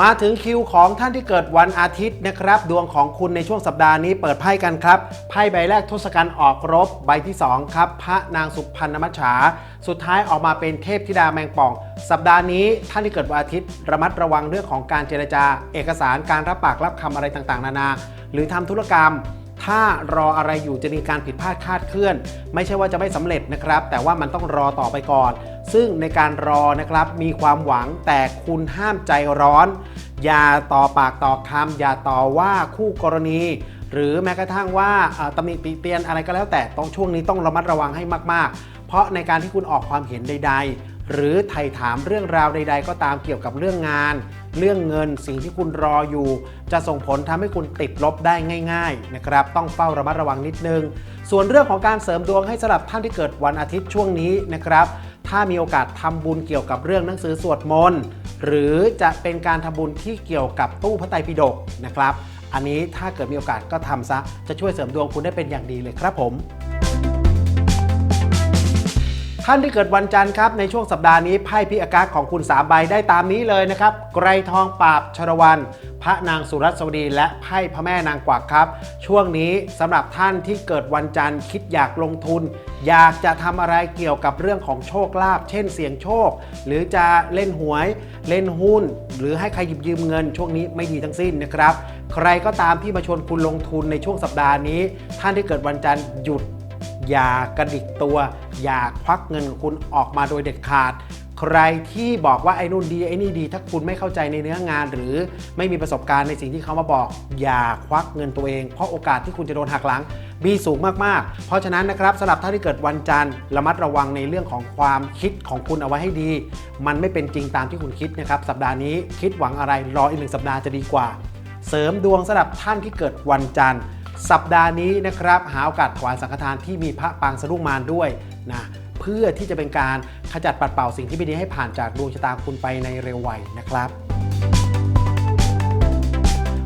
มาถึงคิวของท่านที่เกิดวันอาทิตย์นะครับ ดวงของคุณในช่วงสัปดาห์นี้เปิดไพ่กันครับ ไพ่ใบแรกทศกัณฐ์ออกรบ ใบที่ 2 ครับ พระนางสุพรรณมัจฉา สุดท้ายออกมาเป็นเทพธิดาแมงป่อง สัปดาห์นี้ท่านที่เกิดวันอาทิตย์ ระมัดระวังเรื่องของการเจรจา เอกสารการรับปากรับคำอะไรต่างๆ นานา หรือทำธุรกรรมถ้ารออะไรอยู่จะมีการผิดพลาดคาดเคลื่อน ไม่ใช่ว่าจะไม่สำเร็จนะครับ แต่ว่ามันต้องรอต่อไปก่อน ซึ่งในการรอนะครับมีความหวังแต่คุณห้ามใจร้อน อย่าต่อปากต่อคำอย่าต่อว่าคู่กรณี หรือแม้กระทั่งว่าตำหนิติเตียนอะไรก็แล้วแต่ต้องช่วงนี้ต้องระมัดระวังให้มาก ๆ เพราะในการที่คุณออกความเห็นใด ๆ หรือไถ่ถามเรื่องราวใด ๆ ก็ตามเกี่ยวกับเรื่องงาน เรื่องเงินสิ่งที่คุณรออยู่ จะส่งผลทำให้คุณติดลบได้ง่าย ๆ นะครับ ต้องเฝ้าระมัดระวังนิดนึง ส่วนเรื่องของการเสริมดวงให้สำหรับท่านที่เกิดวันอาทิตย์ช่วงนี้นะครับ ถ้ามีโอกาสทำบุญเกี่ยวกับเรื่องหนังสือสวดมนต์หรือจะเป็นการทำบุญที่เกี่ยวกับตู้พระไตรปิฎกนะครับ อันนี้ถ้าเกิดมีโอกาสก็ทำซะจะช่วยเสริมดวงคุณได้เป็นอย่างดีเลยครับผม ท่านที่เกิดวันจันทร์ครับในช่วงสัปดาห์นี้ไพ่พิอากาศของคุณสามใบได้ตามนี้เลยนะครับ ไกรทองปราบชรวัน พระนางสุรัสวดี และไพ่พระแม่นางกวักครับ ช่วงนี้สำหรับท่านที่เกิดวันจันทร์คิดอยากลงทุน อยากจะทำอะไรเกี่ยวกับเรื่องของโชคลาภเช่นเสี่ยงโชค หรือจะเล่นหวย เล่นหุ้น หรือให้ใครหยิบยืมเงิน ช่วงนี้ไม่ดีทั้งสิ้นนะครับ ใครก็ตามที่มาชวนคุณลงทุนในช่วงสัปดาห์นี้ ท่านที่เกิดวันจันทร์หยุด อย่ากระดิกตัว อย่าควักเงินของคุณออกมาโดยเด็ดขาด ใครที่บอกว่าไอ้นู่นดีไอ้นี่ดี ถ้าคุณไม่เข้าใจในเนื้องาน หรือไม่มีประสบการณ์ในสิ่งที่เขามาบอก อย่าควักเงินตัวเอง เพราะโอกาสที่คุณจะโดนหักหลังมีสูงมากๆ เพราะฉะนั้นนะครับสำหรับท่านที่เกิดวันจันทร์ระมัดระวังในเรื่องของความคิดของคุณเอาไว้ให้ดี มันไม่เป็นจริงตามที่คุณคิดนะครับสัปดาห์นี้คิดหวังอะไรรออีกหนึ่งสัปดาห์จะดีกว่า เสริมดวงสำหรับท่านที่เกิดวันจันทร์ สัปดาห์นี้นะครับ หาโอกาสถวายสังฆทานที่มีพระปางสะดุ้งมารด้วยนะเพื่อที่จะเป็นการขจัดปัดเป่าสิ่งที่ไม่ดีให้ผ่านจากดวงชะตาคุณไปในเร็ววัยนะครับ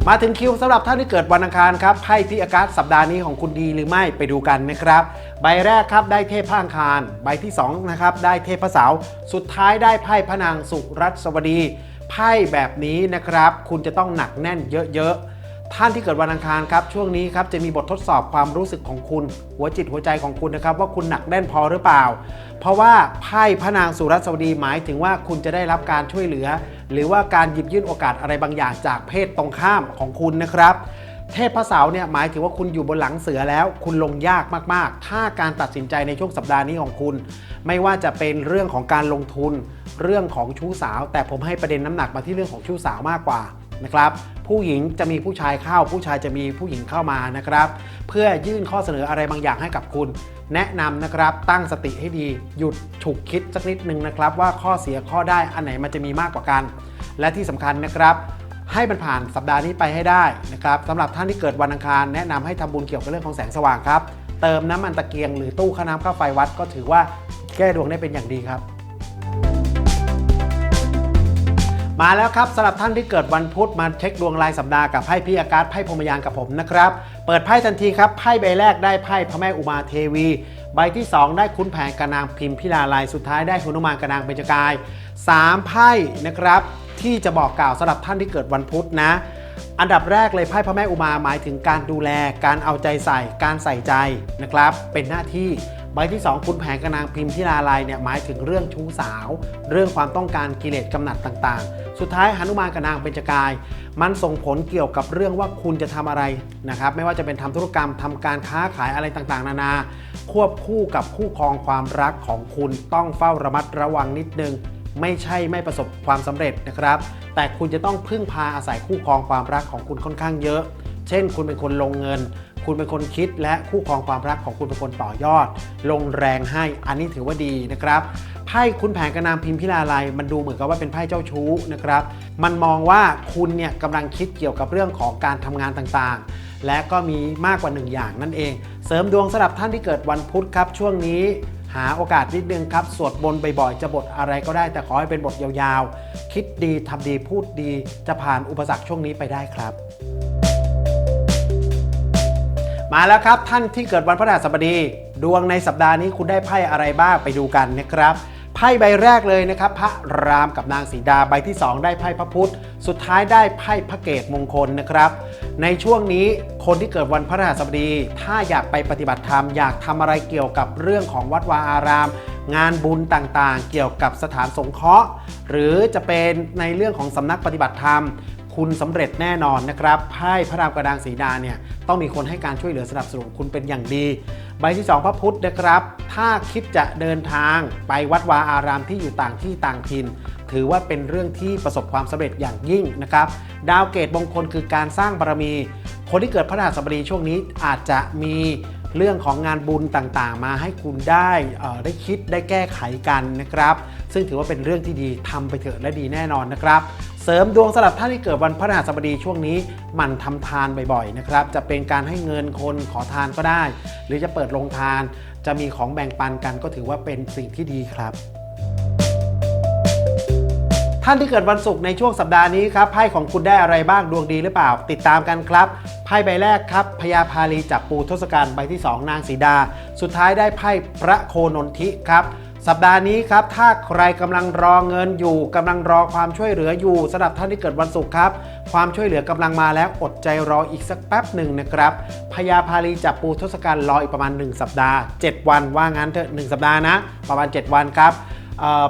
มาถึงคิวสำหรับท่านที่เกิดวันอังคารครับไพ่พิอากาศสัปดาห์นี้ของคุณดีหรือไม่ไปดูกันนะครับ ใบแรกครับได้เทพพระอังคาร ใบที่2นะครับได้เทพพระเสาร์สุดท้ายได้ไพ่พระนางสุรัสวดีไพ่แบบนี้นะครับ คุณจะต้องหนักแน่นเยอะๆ ท่านที่เกิดวันอังคารครับช่วงนี้ครับจะมีบททดสอบความรู้สึกของคุณ หัวจิตหัวใจของคุณนะครับว่าคุณหนักแน่นพอหรือเปล่า เพราะว่าไพ่พระนางสุรัสวดีหมายถึงว่าคุณจะได้รับการช่วยเหลือ หรือว่าการหยิบยื่นโอกาสอะไรบางอย่างจากเพศตรงข้ามของคุณนะครับเทพพระเสาเนี่ยหมายถึงว่าคุณอยู่บนหลังเสือแล้ว คุณลงยากมากๆ ถ้าการตัดสินใจในช่วงสัปดาห์นี้ของคุณ ไม่ว่าจะเป็นเรื่องของการลงทุน เรื่องของชู้สาว แต่ผมให้ประเด็นน้ำหนักมาที่เรื่องของชู้สาวมากกว่า นะครับผู้หญิงจะมีผู้ชายเข้า ผู้ชายจะมีผู้หญิงเข้ามานะครับ เพื่อยื่นข้อเสนออะไรบางอย่างให้กับคุณ แนะนำนะครับตั้งสติให้ดีหยุดฉุกคิดสักนิดหนึ่งนะครับ ว่าข้อเสียข้อได้อันไหนมันจะมีมากกว่ากัน และที่สำคัญนะครับให้มันผ่านสัปดาห์นี้ไปให้ได้นะครับสำหรับท่านที่เกิดวันอังคารแนะนำให้ทำบุญเกี่ยวกับเรื่องของแสงสว่างครับ เติมน้ำมันตะเกียงหรือตู้ค่าน้ำค่าไฟวัดก็ถือว่าแก้ดวงได้เป็นอย่างดีครับ มาแล้วครับสำหรับท่านที่เกิดวันพุธมาเช็คดวงรายสัปดาห์กับไพ่พี่อากาศไพ่พรมยานกับผมนะครับ เปิดไพ่ทันทีครับไพ่ใบแรกได้ไพ่พระแม่อุมาเทวี ใบที่ 2 ได้คุณแผนกระนางพิมพิลาลายสุดท้ายได้หนุมานกระนางเบญจกาย 3 ไพ่นะครับ ที่จะบอกกล่าวสำหรับท่านที่เกิดวันพุธนะ อันดับแรกเลยไพ่พระแม่อุมาหมายถึงการดูแล การเอาใจใส่ การใส่ใจนะครับ เป็นหน้าที่ ใบที่ 2 คุณแผงกระนางพิมพ์ทีลาลายเนี่ยหมายถึงเรื่องชู้สาว เรื่องความต้องการกิเลสกำหนัดต่างๆ สุดท้ายหนุมานกระนางเป็นจกาย มันส่งผลเกี่ยวกับเรื่องว่าคุณจะทำอะไรนะครับไม่ว่าจะเป็นทำธุรกรรมทำการค้าขายอะไรต่างๆ นานา ควบคู่กับคู่ครองความรักของคุณต้องเฝ้าระมัดระวังนิดนึงไม่ใช่ไม่ประสบความสำเร็จนะครับ แต่คุณจะต้องพึ่งพาอาศัยคู่ครองความรักของคุณค่อนข้างเยอะ เช่น คุณเป็นคนลงเงิน คุณเป็นคนคิดและคู่ครองความรักของคุณเป็นคนต่อยอด ลงแรงให้อันนี้ถือว่าดีนะครับไพ่คุณแผงกระนามพิมพิลาลัยมันดูเหมือนกับว่าเป็นไพ่เจ้าชู้นะครับ มันมองว่าคุณเนี่ยกำลังคิดเกี่ยวกับเรื่องของการทำงานต่างๆ และก็มีมากกว่าหนึ่งอย่างนั่นเอง เสริมดวงสำหรับท่านที่เกิดวันพุธครับ ช่วงนี้หาโอกาสนิดนึงครับสวดบนต์บ่อยๆ จะบทอะไรก็ได้แต่ขอให้เป็นบทยาวๆ คิดดีทำดีพูดดีจะผ่านอุปสรรคช่วงนี้ไปได้ครับ มาแล้วครับท่านที่เกิดวันพฤหัสบดี ดวงในสัปดาห์นี้คุณได้ไพ่อะไรบ้างไปดูกันนะครับไพ่ใบแรกเลยนะครับ พระรามกับนางสีดาใบที่ 2 ได้ไพ่พระพุธ สุดท้ายได้ไพ่พระเกตมงคลนะครับ ในช่วงนี้คนที่เกิดวันพฤหัสบดี ถ้าอยากไปปฏิบัติธรรม อยากทำอะไรเกี่ยวกับเรื่องของวัดวาอาราม งานบุญต่างๆ เกี่ยวกับสถานสงเคราะห์ หรือจะเป็นในเรื่องของสำนักปฏิบัติธรรม คุณสำเร็จแน่นอนนะครับไพ่พระรามกระดางสีดาเนี่ยต้องมีคนให้การช่วยเหลือสนับสนุนคุณเป็นอย่างดี ใบที่ 2 พระพุทธนะครับ ถ้าคิดจะเดินทางไปวัดวาอารามที่อยู่ต่างที่ต่างถิ่นถือว่าเป็นเรื่องที่ประสบความสำเร็จอย่างยิ่งนะครับ ดาวเกตมงคลคือการสร้างบารมี คนที่เกิดพระราชบดีช่วงนี้อาจจะมี เรื่องของงานบุญต่างๆ มาให้คุณได้ได้คิดได้แก้ไขกันนะครับ ซึ่งถือว่าเป็นเรื่องที่ดีทำไปเถอะและดีแน่นอนนะครับ เสริมดวงสำหรับท่านที่เกิดวันพฤหัสบดีช่วงนี้มันทำทานบ่อยๆนะครับ จะเป็นการให้เงินคนขอทานก็ได้ หรือจะเปิดโรงทาน จะมีของแบ่งปันกันก็ถือว่าเป็นสิ่งที่ดีครับ ท่านที่เกิดวันศุกร์ในช่วงสัปดาห์นี้ครับไพ่ของคุณได้อะไรบ้างดวงดีหรือเปล่า ติดตามกันครับไพ่ใบแรกครับพญาพาลีจับปูทศกัณฐ์ใบที่ 2 นางสีดา สุดท้ายได้ไพ่พระโคนนทิครับสัปดาห์นี้ครับถ้าใครกำลังรอเงินอยู่กำลังรอความช่วยเหลืออยู่สำหรับท่านที่เกิดวันศุกร์ครับ ความช่วยเหลือกำลังมาแล้วอดใจรออีกสักแป๊บหนึ่งนะครับพญาพาลีจับปูทศกัณฐ์รออีกประมาณ 1 สัปดาห์ 7 วันว่างั้นเถอะ1สัปดาห์นะ ประมาณ 7 วันครับ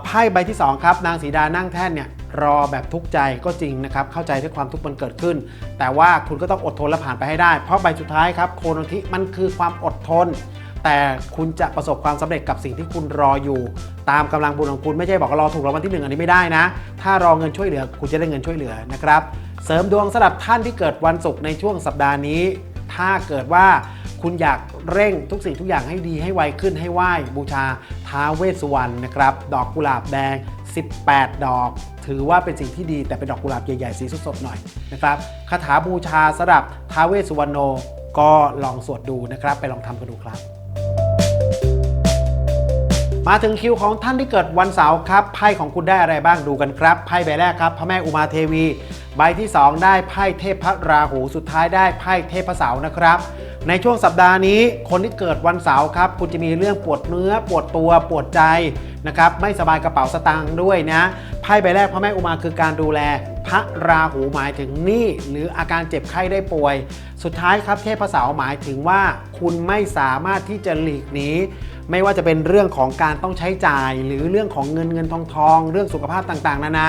ไพ่ใบที่ 2 ครับ นางสีดานั่งแท่นเนี่ยรอแบบทุกข์ใจก็จริงนะครับ เข้าใจที่ความทุกข์มันเกิดขึ้น แต่ว่าคุณก็ต้องอดทนและผ่านไปให้ได้ เพราะใบสุดท้ายครับ โคนนทิมันคือความอดทน แต่คุณจะประสบความสำเร็จกับสิ่งที่คุณรออยู่ ตามกำลังบุญของคุณไม่ใช่บอกว่ารอถูกรางวัลที่หนึ่งอันนี้ไม่ได้นะ ถ้ารอเงินช่วยเหลือ คุณจะได้เงินช่วยเหลือนะครับ เสริมดวงสำหรับท่านที่เกิดวันศุกร์ในช่วงสัปดาห์นี้ ถ้าเกิดว่าคุณอยากเร่งทุกสิ่งทุกอย่างให้ดีให้ไวขึ้นให้ไหว้บูชาท้าเวสสุวรรณนะครับ ดอกกุหลาบแดง 18 ดอก ถือว่าเป็นสิ่งที่ดีแต่เป็นดอกกุหลาบใหญ่ๆสีสดๆหน่อยนะครับคาถาบูชาสำหรับท้าเวสสุวรรณโนก็ลองสวดดูนะครับ ไปลองทำกันดูครับ มาถึงคิวของท่านที่เกิดวันเสาร์ครับไพ่ของคุณได้อะไรบ้างดูกันครับไพ่ใบแรกครับ พระแม่อุมาเทวี ใบที่ 2 ได้ไพ่เทพพระราหูสุดท้ายได้ไพ่เทพเสาร์นะครับ ในช่วงสัปดาห์นี้ คนที่เกิดวันเสาร์ครับ คุณจะมีเรื่องปวดเนื้อ ปวดตัวปวดใจนะครับไม่สบายกระเป๋าสตางค์ด้วยนะไพ่ใบแรกพระแม่อุมาคือการดูแลพระราหูหมายถึงหนี้หรืออาการเจ็บไข้ได้ป่วย สุดท้ายครับเทพเสาร์หมายถึงว่าคุณไม่สามารถที่จะหลีกหนี ไม่ว่าจะเป็นเรื่องของการต้องใช้จ่าย หรือเรื่องของเงินเงินทองทอง เรื่องสุขภาพต่างๆ นานา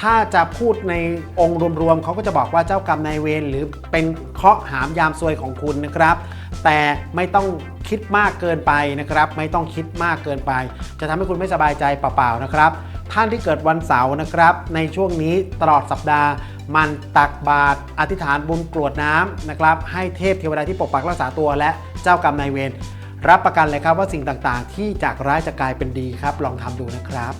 ถ้าจะพูดในองค์รวมๆเขาก็จะบอกว่าเจ้ากรรมนายเวรหรือเป็นเคราะห์หามยามซวยของคุณนะครับ แต่ไม่ต้องคิดมากเกินไปนะครับ ไม่ต้องคิดมากเกินไป จะทำให้คุณไม่สบายใจเปล่าๆนะครับ ท่านที่เกิดวันเสาร์นะครับ ในช่วงนี้ตลอดสัปดาห์มันตักบาตรอธิษฐานบุญกรวดน้ำนะครับ ให้เทพเทวดาที่ปกปักรักษาตัวและเจ้ากรรมนายเวร รับประกันเลยครับว่าสิ่งต่างๆ ที่จากร้ายจะกลายเป็นดีครับ ลองทำดูนะครับ